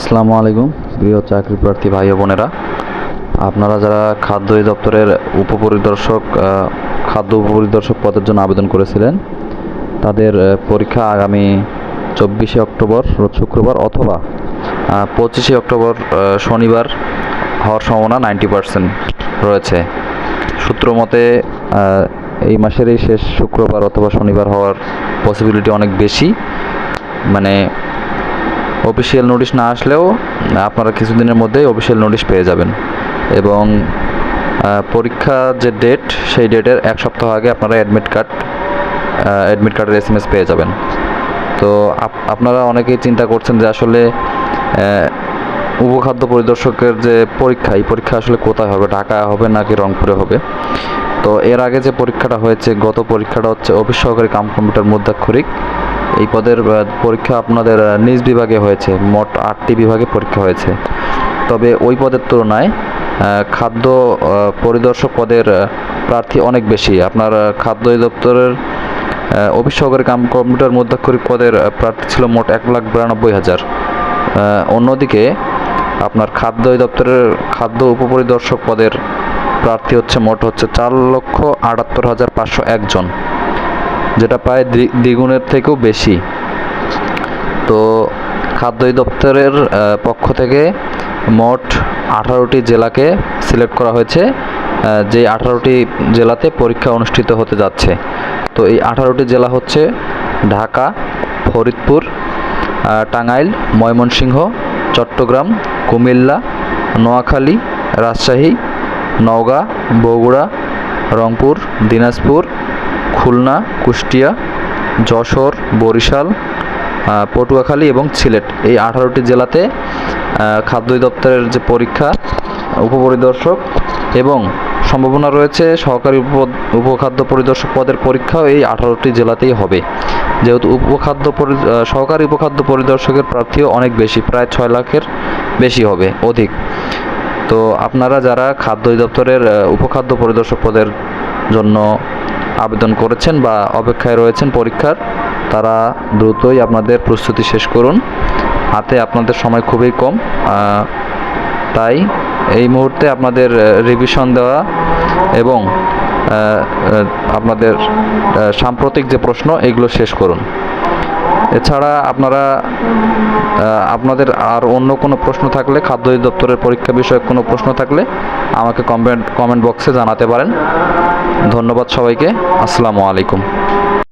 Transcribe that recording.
আসসালামু আলাইকুম। প্রিয় চাকরি প্রার্থী ভাই বোনেরা, আপনারা যারা খাদ্য দপ্তরের উপপরিদর্শক খাদ্য উপপরিদর্শক পদের জন্য আবেদন করেছিলেন, তাদের পরীক্ষা আগামী চব্বিশে অক্টোবর শুক্রবার অথবা পঁচিশে অক্টোবর শনিবার হওয়ার সম্ভাবনা নাইনটি পার্সেন্ট রয়েছে। সূত্র মতে এই মাসের এই শেষ শুক্রবার অথবা শনিবার হওয়ার পসিবিলিটি অনেক বেশি। মানে অফিসিয়াল নোটিশ না আসলেও আপনারা কিছুদিনের মধ্যেই অফিসিয়াল নোটিশ পেয়ে যাবেন। এবং আহ, পরীক্ষার যে ডেট সেই ডেটের এক সপ্তাহ আগে আপনারা অ্যাডমিট কার্ড অ্যাডমিট কার্ডের এস এম এস পেয়ে যাবেন। তো আপ- আপনারা অনেকেই চিন্তা করছেন যে আসলে উপখাদ্য পরিদর্শকের যে পরীক্ষা এই পরীক্ষা আসলে কোথায় হবে? ঢাকায় হবে নাকি রংপুরে হবে? তো এর আগে যে পরীক্ষাটা হয়েছে গত পরীক্ষাটা হচ্ছে অফিস সহকারী কাম কম্পিউটার মুদ্রাক্ষরিক এই পদের পরীক্ষা আপনাদের নিজ বিভাগে হয়েছে, মোট আটটি বিভাগে পরীক্ষা হয়েছে। তবে ওই পদের তুলনায় খাদ্য পরিদর্শক পদের প্রার্থী অনেক বেশি। আপনার খাদ্য দপ্তরের অফিস সহকারী কাম, কম্পিউটার মুদ্রাক্ষরিক পদের প্রার্থী ছিল মোট এক লাখ বিরানব্বই হাজার। অন্যদিকে, আপনার খাদ্য দপ্তরের খাদ্য উপপরিদর্শক পদের প্রার্থী হচ্ছে মোট হচ্ছে চার লক্ষ আটাত্তর হাজার পাঁচশো একজন যেটা প্রায় দ্বি- দ্বিগুণের থেকেও বেশি। তো খাদ্য দপ্তরের পক্ষ থেকে মোট আঠারোটি জেলাকে সিলেক্ট করা হয়েছে যে আঠারোটি জেলাতে পরীক্ষা অনুষ্ঠিত হতে যাচ্ছে। তো এই আঠারোটি জেলা হচ্ছে ঢাকা, ফরিদপুর টাঙ্গাইল, ময়মনসিংহ, চট্টগ্রাম, কুমিল্লা, নোয়াখালী, রাজশাহী, নওগাঁ, বগুড়া, রংপুর, দিনাজপুর খুলনা, কুষ্টিয়া, যশোর, বরিশাল পটুয়াখালী এবং সিলেট। এই আঠারোটি জেলাতে খাদ্য দপ্তরের যে পরীক্ষা, উপপরিদর্শক এবং সম্ভাবনা রয়েছে সহকারী উপ উপখাদ্য পরিদর্শক পদের পরীক্ষাও এই আঠারোটি জেলাতেই হবে। যেহেতু উপখাদ্য সহকারী উপখাদ্য পরিদর্শকের প্রার্থীও অনেক বেশি, প্রায় ছয় লাখের বেশি হবে, অধিক। তো আপনারা যারা খাদ্য দপ্তরের উপখাদ্য পরিদর্শক পদের জন্য আবেদন করেছেন বা অপেক্ষায় রয়েছেন পরীক্ষার, তারা দ্রুতই আপনাদের প্রস্তুতি শেষ করুন। হাতে আপনাদের সময় খুবই কম। তাই এই মুহূর্তে আপনাদের রিভিশন দেওয়া এবং আপনাদের সাম্প্রতিক যে প্রশ্ন, এগুলো শেষ করুন। এছাড়া আপনারা আপনাদের আর অন্য কোনো প্রশ্ন থাকলে, খাদ্য দপ্তরের পরীক্ষা বিষয়ক কোনো প্রশ্ন থাকলে আমাকে কমেন্ট কমেন্ট বক্সে জানাতে পারেন। ধন্যবাদ সবাইকে। আসসালামু আলাইকুম।